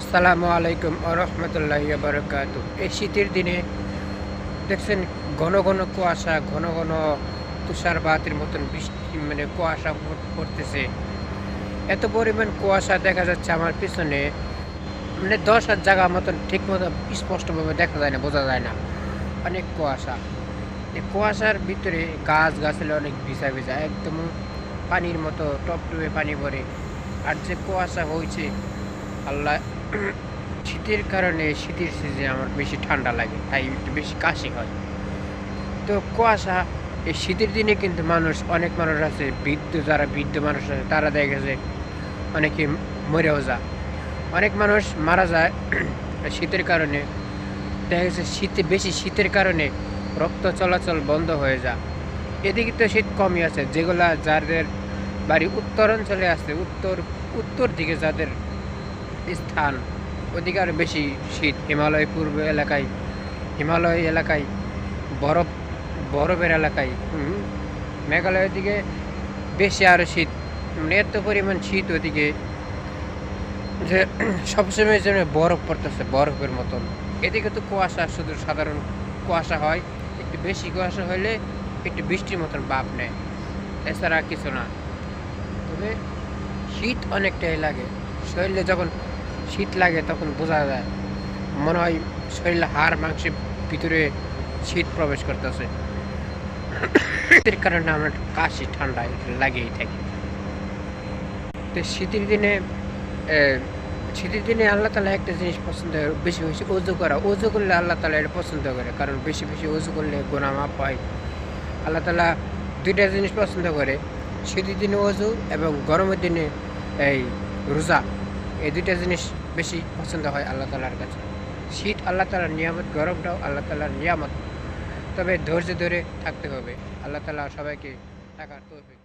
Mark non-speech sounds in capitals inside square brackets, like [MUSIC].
আসসালামু আলাইকুম রহমতুল্লাহ বারকাত এই শীতের দিনে দেখছেন ঘন ঘন কুয়াশা, ঘন ঘন তুষারপাতের মতন বৃষ্টি মানে কুয়াশা পড়তেছে। এত পরিমাণ কুয়াশা দেখা যাচ্ছে আমার পিছনে। মানে দশ হাত জায়গা মতন ঠিক মতো স্পষ্টভাবে দেখা যায় না, বোঝা যায় না। অনেক কুয়াশা। এই কুয়াশার ভিতরে গাছ গাছলে অনেক ভিজা ভিজা, একদম পানির মতো টপটপে পানি পড়ে আর যে কুয়াশা হয়েছে, আল্লাহ শীতের কারণে শীতের সিজনে আমার বেশি ঠান্ডা লাগে, তাই একটু বেশি কাশি হয়। তো কুয়াশা, এই শীতের দিনে কিন্তু মানুষ, অনেক মানুষ আছে, বৃদ্ধ যারা বৃদ্ধ মানুষ আছে, তারা দেখা গেছে অনেকে মরেও যায়। অনেক মানুষ মারা যায় [CLEARS THROAT] শীতের কারণে। দেখা গেছে শীতে, বেশি শীতের কারণে রক্ত চলাচল বন্ধ হয়ে যায়। এদিকে তো শীত কমই আছে, যেগুলা যাদের বাড়ি উত্তর অঞ্চলে আছে, উত্তর উত্তর দিকে যাদের স্থান। আরও বেশি শীত। হিমালয় পূর্ব এলাকায় হিমালয় এলাকায় বরফ বরফের এলাকায়। হুম, মেঘালয়ের দিকে বেশি আরও শীত। মানে এত পরিমাণ শীত ওদিকে যে সবসময় যেন বরফ পড়তেছে বরফের মতন। এদিকে তো কুয়াশা শুধু সাধারণ কুয়াশা হয়। একটু বেশি কুয়াশা হলে একটু বৃষ্টির মতন বাপ নেয়। এছাড়া কিছু না। তবে শীত অনেকটাই লাগে। শরীরে যখন শীত লাগে তখন বোঝা যায়। মনে হয় শরীরে হাড়, মাংসের ভিতরে শীত প্রবেশ করতেছে। শীতের কারণে আমার কাশি, ঠান্ডা লাগেই থাকে। তো শীতের দিনে শীতের দিনে আল্লাহ তালা একটা জিনিস পছন্দ বেশি বেশি অজু করা। অজু করলে আল্লাহ তালা এটা পছন্দ করে, কারণ বেশি বেশি অজু করলে গোনা মাপ হয়। আল্লাহ তালা দুইটা জিনিস পছন্দ করে, শীতের দিনে অজু এবং গরমের দিনে এই রোজা। এই দুইটা জিনিস বেশি পছন্দ হয় আল্লাহ তালার কাছে। শীত আল্লাহ তালার নিয়ামত গরমটাও আল্লাহ তালার নিয়ামত। তবে ধৈর্য ধরে থাকতে হবে। আল্লাহ তালা সবাইকে থাকার তৌফিক